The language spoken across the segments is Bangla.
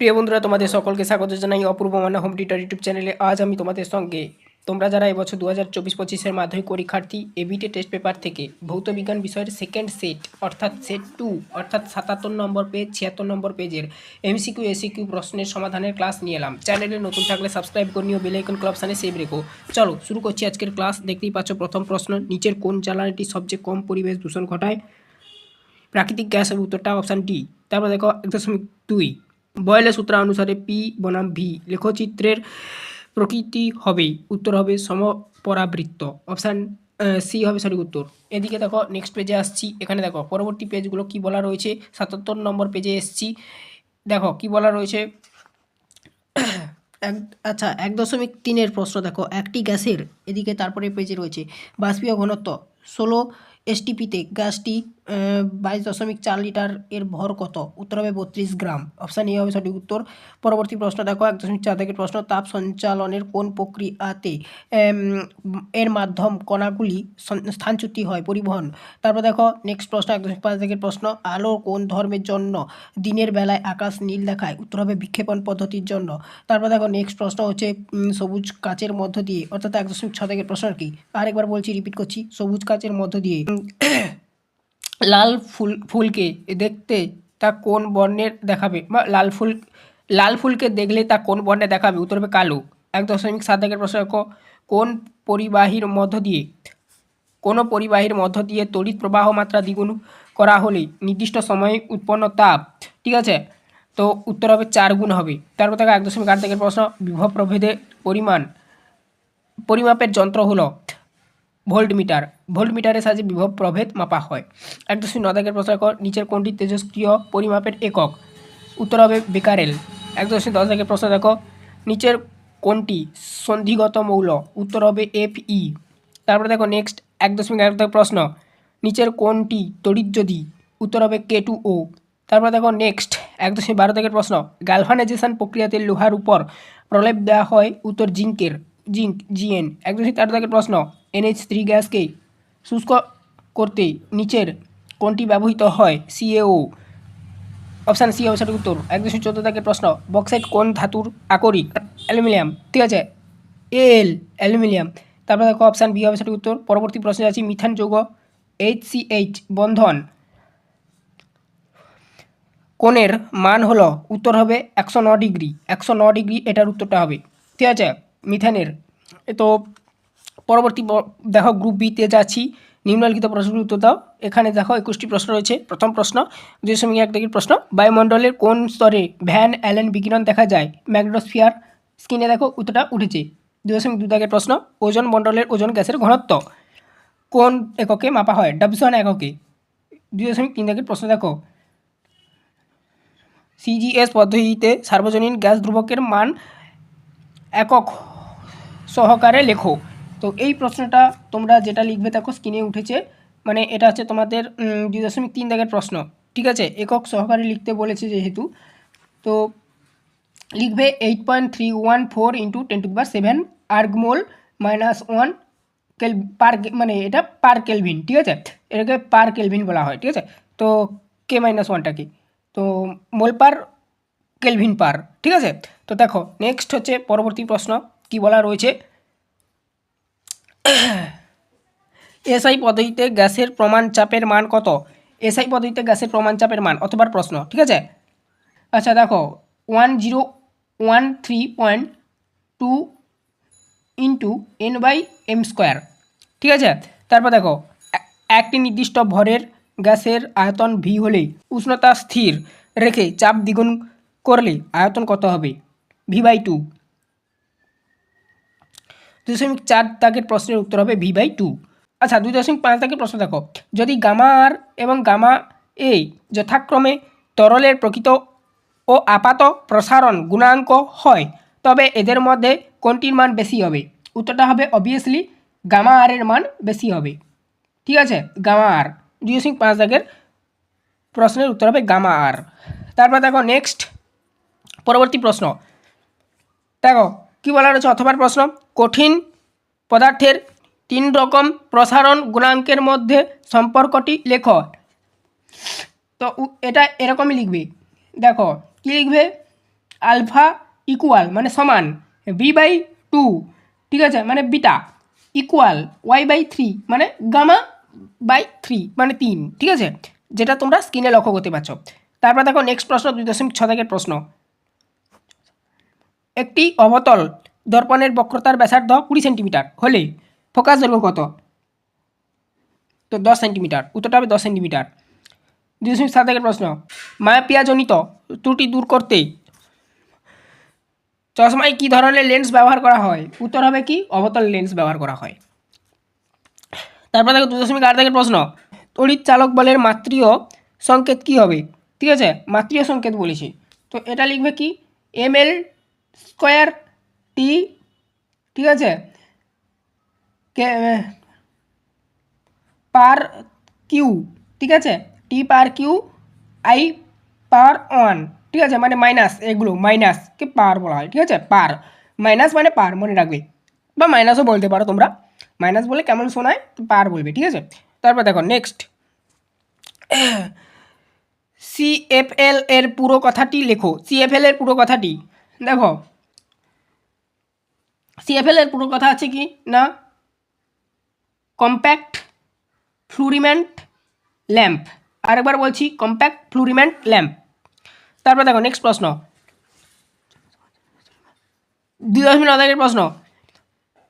প্রিয় বন্ধুরা, তোমাদের সকলকে স্বাগত জানাই অপূর্ব মানা হোম টিউটার ইউটিউব চ্যানেলে আজ আমি তোমাদের সঙ্গে, তোমরা যারা এবছর দু হাজার চব্বিশ পঁচিশের মাধ্যমিক পরীক্ষার্থী এবিটে টেস্ট পেপার থেকে ভৌত বিজ্ঞান বিষয়ের সেকেন্ড সেট অর্থাৎ সেট টু অর্থাৎ সাতাত্তর নম্বর পেজ ছিয়াত্তর নম্বর পেজের এমসিকিউ এসিকিউ প্রশ্নের সমাধানের ক্লাস নিয়ে এলাম। চ্যানেলে নতুন থাকলে সাবস্ক্রাইব করে নিও বেলাইকন ক্লাব সানে সেভ রেখো। চলো, শুরু করছি আজকের ক্লাস দেখতেই পাচ্ছ প্রথম প্রশ্ন, নিচের কোন জ্বালানিটি সবচেয়ে কম পরিবেশ দূষণ ঘটায়? প্রাকৃতিক গ্যাসের উত্তরটা অপশান ডি তারপর দেখো এক দশমিক দুই। বয়লের সূত্র অনুসারে পি বনাম ভি। লেখচিত্রের প্রকৃতি হবে উত্তর হবে সমপরাবৃত্ত। অপশান সি হবে সঠিক উত্তর। এদিকে দেখো নেক্সট পেজে আসছি। এখানে দেখো, পরবর্তী পেজগুলো কি বলা রয়েছে? সাতাত্তর নম্বর পেজে এসছি। দেখো, কি বলা রয়েছে? এক আচ্ছা এক দশমিক তিনের প্রশ্ন দেখো। একটি গ্যাসের, এদিকে তারপরে পেজে রয়েছে, বাষ্পীয় ঘনত্ব। ষোলো এসটিপিতে গ্যাসটি বাইশ দশমিক চার লিটার এর ভর কত? উত্তর হবে বত্রিশ গ্রাম। অপশান এ হবে সঠিক উত্তর। পরবর্তী প্রশ্ন দেখো, এক দশমিক চার থেকে প্রশ্ন, তাপ সঞ্চালনের কোন প্রক্রিয়াতে এর মাধ্যম কণাগুলি স্থানচ্যুতি হয়? পরিবহন। তারপর দেখো নেক্সট প্রশ্ন, এক দশমিক পাঁচ থেকে প্রশ্ন, আলো কোন ধর্মের জন্য দিনের বেলায় আকাশ নীল দেখায়? উত্তর হবে বিক্ষেপণ পদ্ধতির জন্য। তারপর দেখো নেক্সট প্রশ্ন হচ্ছে সবুজ কাচের মধ্য দিয়ে, অর্থাৎ এক দশমিক ছ থেকে প্রশ্ন আর কি? আরেকবার বলছি রিপিট করছি, সবুজ কাচের মধ্য দিয়ে। লাল ফুল, ফুলকে দেখতে তা কোন বর্ণের দেখাবে? বা লাল ফুল, লাল ফুলকে দেখলে তা কোন বর্ণে দেখাবে? উত্তর হবে কালো। এক দশমিক সাত একের প্রশ্ন কোন পরিবাহীর মধ্য দিয়ে, কোনো পরিবাহীর মধ্য দিয়ে তড়িৎ প্রবাহ মাত্রা দ্বিগুণ করা হলে নির্দিষ্ট সময়ে উৎপন্ন তাপ, ঠিক আছে? তো উত্তর হবে চার গুণ হবে। তারপর দেখো এক দশমিক আট থেকে প্রশ্ন, বিভব প্রভেদের পরিমাণ, পরিমাপের যন্ত্র হলো ভোল্টমিটার। ভোল্টমিটারের সাহায্যে বিভব প্রভেদ মাপা হয়। এক দশমিক ন দাগের প্রশ্ন নিচের কোনটি তেজস্ক্রিয় পরিমাপের একক। উত্তর হবে বেকারেল। এক দশমিক দশ দাগের প্রশ্ন দেখো নিচের কোনটি সন্ধিগত মৌল। উত্তর হবে এফ ই তারপরে দেখো নেক্সট এক দশমিক এক দাগের প্রশ্ন। নিচের কোনটি তড়িৎযোদি উত্তর হবে কে টু ও। তারপরে দেখো নেক্সট এক দশমিক বারো দাগের প্রশ্ন। গ্যালভানাইজেশন প্রক্রিয়াতে লোহার উপর প্রলেপ দেওয়া হয় উত্তর জিঙ্কের, জিঙ্ক, জিএন। এক দশমিক তেরো দাগের প্রশ্ন। এনএইচ থ্রি গ্যাসকে শুষ্ক করতে নিচের কোনটি ব্যবহৃত হয়। সিএও অপশান সি হবে সঠিক উত্তর। এক দশমিক চোদ্দ দাগের প্রশ্ন, বক্সাইট কোন ধাতুর আকরিক? অ্যালুমিনিয়াম, ঠিক আছে? L aluminium. তারপর দেখো অপশান বি হবে উত্তর। পরবর্তী প্রশ্নে আছে মিথান যৌগ এইচ সি এইচ বন্ধন কোণের মান হলো, উত্তর হবে একশো ন ডিগ্রি। একশো ন ডিগ্রি এটার উত্তরটা হবে। ঠিক আছে? মিথানের তো পরবর্তী দেখো গ্রুপ বিতে যাচ্ছি। নিম্নলিখিত প্রশ্নের উত্তর দাও। এখানে দেখো একুশটি প্রশ্ন রয়েছে। প্রথম প্রশ্ন দুই দশমিক এক দিকের প্রশ্ন, বায়ুমণ্ডলের কোন স্তরে ভ্যান অ্যালেন বিকিরণ দেখা যায়? ম্যাগনোস্ফিয়ার স্ক্রিনে দেখো উত্তরটা উঠেছে। দুই দশমিক দুই দাগের প্রশ্ন, ওজন মণ্ডলের ওজন গ্যাসের ঘনত্ব। কোন এককে মাপা হয়? ডাবসন এককে। দুই দশমিক তিন দাগের প্রশ্ন দেখো। সিজিএস পদ্ধতিতে সার্বজনীন গ্যাস ধ্রুবকের মান একক সহকারে লেখো। তো এই প্রশ্নটা তোমরা যেটা লিখবে দেখো স্ক্রিনে উঠেছে। মানে এটা হচ্ছে তোমাদের দুই দশমিক তিন দাগের প্রশ্ন। ঠিক আছে? একক সহকারে লিখতে বলেছে যেহেতু। তো লিখবে eight point three one four into ten to per seven erg mol minus one cane per মানে এটা পার কেলভিন ঠিক আছে? এটাকে পার কেলভিন বলা হয়, ঠিক আছে? তো কে মাইনাস ওয়ানটাকে তো মোল পার কেলভিন পার ঠিক আছে? তো দেখো নেক্সট হচ্ছে পরবর্তী প্রশ্ন। কি বলা রয়েছে? এসআই পদ্ধতিতে গ্যাসের প্রমাণ চাপের মান কত? এসআই পদ্ধতিতে গ্যাসের প্রমাণ চাপের মান অথবা প্রশ্ন, ঠিক আছে? আচ্ছা দেখো one zero one three point two into N by M square ঠিক আছে? তারপর দেখো, একটি নির্দিষ্ট ভরের গ্যাসের আয়তন ভি হলে উষ্ণতা স্থির রেখে চাপ দ্বিগুণ করলে আয়তন কত হবে? ভি বাই টু দুই দশমিক চার দাগের প্রশ্নের উত্তর হবে ভি বাই টু আচ্ছা দুই দশমিক পাঁচ দাগের প্রশ্ন দেখো। যদি গামা আর এবং গামা এ যথাক্রমে তরলের প্রকৃত ও আপাত প্রসারণ গুণাঙ্ক হয়, তবে এদের মধ্যে কোনটির মান বেশি হবে? উত্তরটা হবে অবভিয়াসলি গামা আর এর মান বেশি হবে। ঠিক আছে? গামা আর দুই দশমিক পাঁচ দাগের প্রশ্নের উত্তর হবে গামা আর তারপর দেখো নেক্সট পরবর্তী প্রশ্ন। দেখো কী বলা রয়েছে? অথবার প্রশ্ন। কঠিন পদার্থের তিন রকম প্রসারণ গুণাঙ্কের মধ্যে সম্পর্কটি লেখ। তো এটা এরকমই লিখবে। দেখো, কী লিখবে? আলফা ইকুয়াল মানে সমান। বি বাই টু, ঠিক আছে? মানে beta. Equal, Y by three মানে গামা বাই থ্রি মানে তিন, ঠিক আছে? যেটা তোমরা স্ক্রিনে লক্ষ্য করতে পারছ। তারপর দেখো, নেক্সট প্রশ্ন, দুই দশমিক ছ দাগের প্রশ্ন। একটি অবতল দর্পণের বক্রতার ব্যাসার্ধ কুড়ি সেন্টিমিটার। হলে ফোকাস দৈর্ঘ্য কত? তো দশ সেন্টিমিটার, উত্তরটা হবে দশ সেন্টিমিটার। দুই দশমিক সাত দাগের প্রশ্ন, মায়াপিয়াজনিত ত্রুটি দূর করতে চশমায় কী ধরনের লেন্স ব্যবহার করা হয়? উত্তর হবে কি অবতল লেন্স ব্যবহার করা হয়। তারপর দেখো দু দশমিক আট দাগের প্রশ্ন, তড়িৎ চালক বলের মাতৃয় সংকেত কি হবে? ঠিক আছে মাতৃয় সংকেত বলেছি। তো এটা লিখবে কি? এম এল স্কোয়ার টি, ঠিক আছে? পার কিউ, ঠিক আছে? T per Q, I per one, ঠিক আছে? মানে মাইনাস এগুলো, মাইনাসকে পার বলা হয়, ঠিক আছে? পার, মাইনাস মানে পার, মনে রাখবে। বা মাইনাসও বলতে পারো তোমরা। মাইনাস বলে কেমন শোনায়? পার বলবে, ঠিক আছে? তারপর দেখো নেক্সট সিএফএল এর পুরো কথাটি লেখো। সিএফএল এর পুরো কথাটি, দেখো। সিএফএল এর পুরো কথা আছে কি? না? কম্প্যাক্ট ফ্লুরিমেন্ট ল্যাম্প আরেকবার বলছি কম্প্যাক্ট ফ্লুরিমেন্ট ল্যাম্প তারপর দেখো নেক্সট প্রশ্ন। দুই দশমিক নদাগের প্রশ্ন।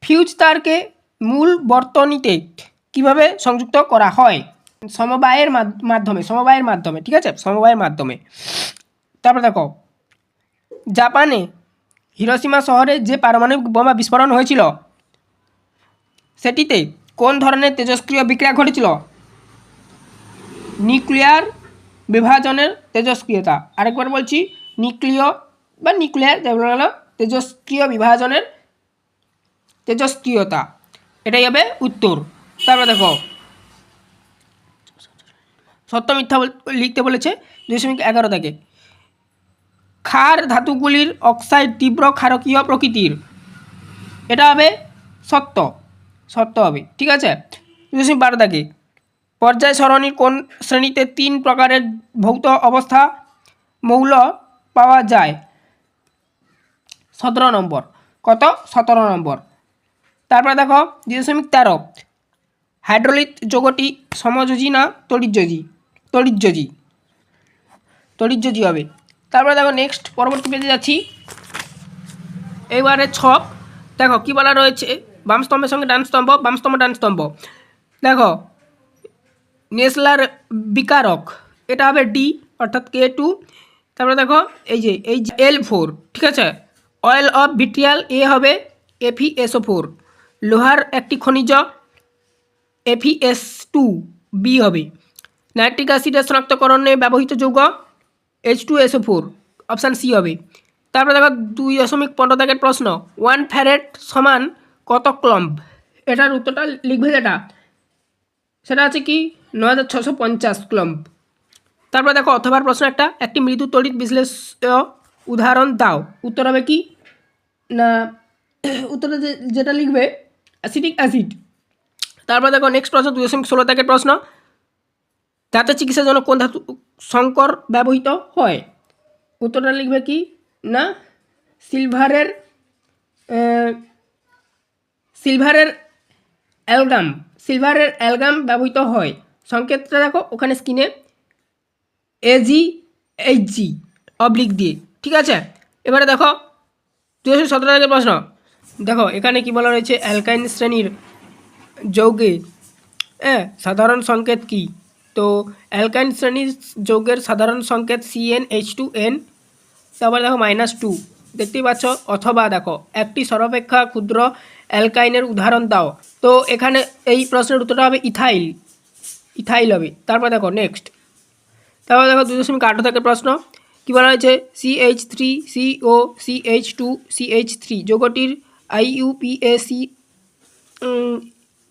ফিউজ তারকে মূল বর্তনীতে কীভাবে সংযুক্ত করা হয়? সমবায়ের মাধ- মাধ্যমে, সমবায়ের মাধ্যমে, ঠিক আছে? সমবায়ের মাধ্যমে। তারপর দেখো, জাপানে হিরোসীমা শহরে যে পারমাণবিক বোমা বিস্ফোরণ হয়েছিল, সেটিতে কোন ধরনের তেজস্ক্রিয় বিক্রিয়া ঘটেছিল? নিউক্লিয়ার বিভাজনের তেজস্ক্রিয়তা আরেকবার বলছি, নিউক্লিয় বা নিউক্লিয়ার যেগুলো তেজস্ক্রিয় বিভাজনের তেজস্ক্রিয়তা এটাই হবে উত্তর। তারপরে দেখো, সত্য মিথ্যা লিখতে বলেছে দুই দশমিক এগারো থেকে। ক্ষার ধাতুগুলির অক্সাইড তীব্র ক্ষারকীয় প্রকৃতির। এটা হবে সত্য। সত্য হবে, ঠিক আছে? দশমিক বারো থেকে পর্যায় সরণির কোন শ্রেণীতে তিন প্রকারের ভৌত অবস্থা মৌল পাওয়া যায়? সতেরো নম্বর। কত? সতেরো নম্বর। তারপরে দেখো দুই দশমিক তেরো। হাইড্রোলিক যোগটি সমযোজী না তড়িৎযোজী? তড়িৎযোজী। তড়িৎযোজী হবে। তারপরে দেখো নেক্সট পরবর্তী পেজে যাচ্ছি। এবারে ছক। দেখো কী বলা রয়েছে? বাম স্তম্ভের সঙ্গে ডান স্তম্ভ, বাম স্তম্ভ, ডান স্তম্ভ। দেখো, নেসলার বিকারক, এটা হবে ডি অর্থাৎ কে টু তারপরে দেখো, এই যে, এই এল ফোর ঠিক আছে? অয়েল অফ ভিট্রিয়াল এ হবে এফিএসও ফোর লোহার একটি খনিজ এফিএস টু বি হবে নাইট্রিক অ্যাসিডের শনাক্তকরণে ব্যবহৃত যৌগ H two SO four option C হবে। তারপরে দেখো দুই দশমিক পনেরো দাগের প্রশ্ন ওয়ান ফ্যারেট সমান কত ক্লম্ব এটার উত্তরটা লিখবে যেটা? সেটা আছে কি? ন হাজার ছশো পঞ্চাশ ক্লম্ব তারপরে দেখো অথবার প্রশ্ন একটা, একটি মৃদু তড়িৎ বিশ্লেষ্য উদাহরণ দাও। উত্তর হবে কি? না, উত্তরে যেটা লিখবে অ্যাসিডিক অ্যাসিড তারপর দেখো নেক্সট প্রশ্ন, দুই দশমিক ষোলো থেকে প্রশ্ন, দাঁতের চিকিৎসার জন্য কোন ধাতু সংকর ব্যবহৃত হয়। উত্তরটা লিখবে কি? না, সিলভারের সিলভারের অ্যালগাম সিলভারের অ্যালগাম ব্যবহৃত হয়। সংকেতটা দেখো, ওখানে স্ক্রিনে এজি এইচ জি অবলিক দিয়ে, ঠিক আছে? এবারে দেখো দুশো সতেরো থেকে প্রশ্ন। দেখো, এখানে কি বলা রয়েছে? অ্যালকাইন শ্রেণির যৌগে হ্যাঁ সাধারণ সংকেত কি? তো অ্যালকাইন শ্রেণির যৌগের সাধারণ সংকেত সিএন এইচ টু এন তারপর দেখো মাইনাস টু দেখতেই পাচ্ছ? অথবা দেখো, একটি সর্বাপেক্ষা ক্ষুদ্র অ্যালকাইনের উদাহরণ দাও। তো এখানে এই প্রশ্নের উত্তরটা হবে ইথাইল ইথাইল হবে। তারপর দেখো নেক্সট তারপর দেখো দুই দশমিক আঠারো থেকে প্রশ্ন, কী বলা হয়েছে? C H three C O C H two C H three যৌগটির IUPAC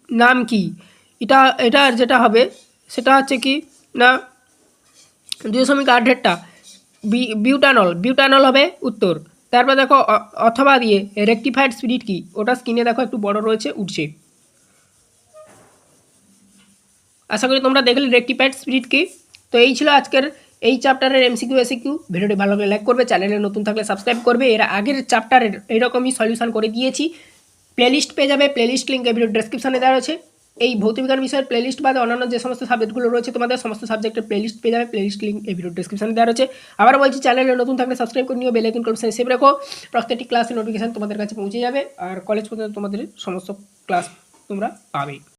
নাম কি? এটা, এটার যেটা হবে সেটা হচ্ছে কি, না দুই দশমিক আঠেরটা বিউটানল বিউটানল হবে উত্তর। তারপর দেখো অথবা দিয়ে, রেকটিফাইড স্পিরিট কি? ওটা স্ক্রিনে দেখো একটু বড় রয়েছে, উঠছে। আশা করি তোমরা দেখলে রেকটিফাইড স্পিরিট কি? তো এই ছিল আজকের এই চ্যাপ্টারের এমসিকিউ এসিকিউ ভিডিওটি ভালো লাগলে লাইক করবে, চ্যানেলে নতুন থাকলে সাবস্ক্রাইব করবে। এর আগের চ্যাপ্টারের এইরকমই সলিউশন করে দিয়েছি। প্লেলিস্ট পেয়ে যাবে প্লেলিস্ট লিঙ্ক ভিডিও ডেসক্রিপশনে দেওয়া রয়েছে। এই ভৌতবিজ্ঞান বিষয়ের প্লেলিস্ট বাদে অন্যান্য যে সমস্ত সাবজেক্টগুলো রয়েছে, তোমাদের সমস্ত সাবজেক্টের প্লেলিস্ট পেয়ে যাবে। প্লেলিস্ট লিঙ্ক এই ভিডিও ডিসক্রিপশনে দেওয়া রয়েছে। আবার বলছি চ্যানেলে নতুন থাকলে সাবস্ক্রাইব করে নিও বেলাইকন কনফারেন্স সেভ রাখো। প্রত্যেকটি ক্লাসের নোটিফিকেশন তোমাদের কাছে পৌঁছে যাবে। আর কলেজ পর্যন্ত তোমাদের সমস্ত ক্লাস তোমরা পাবে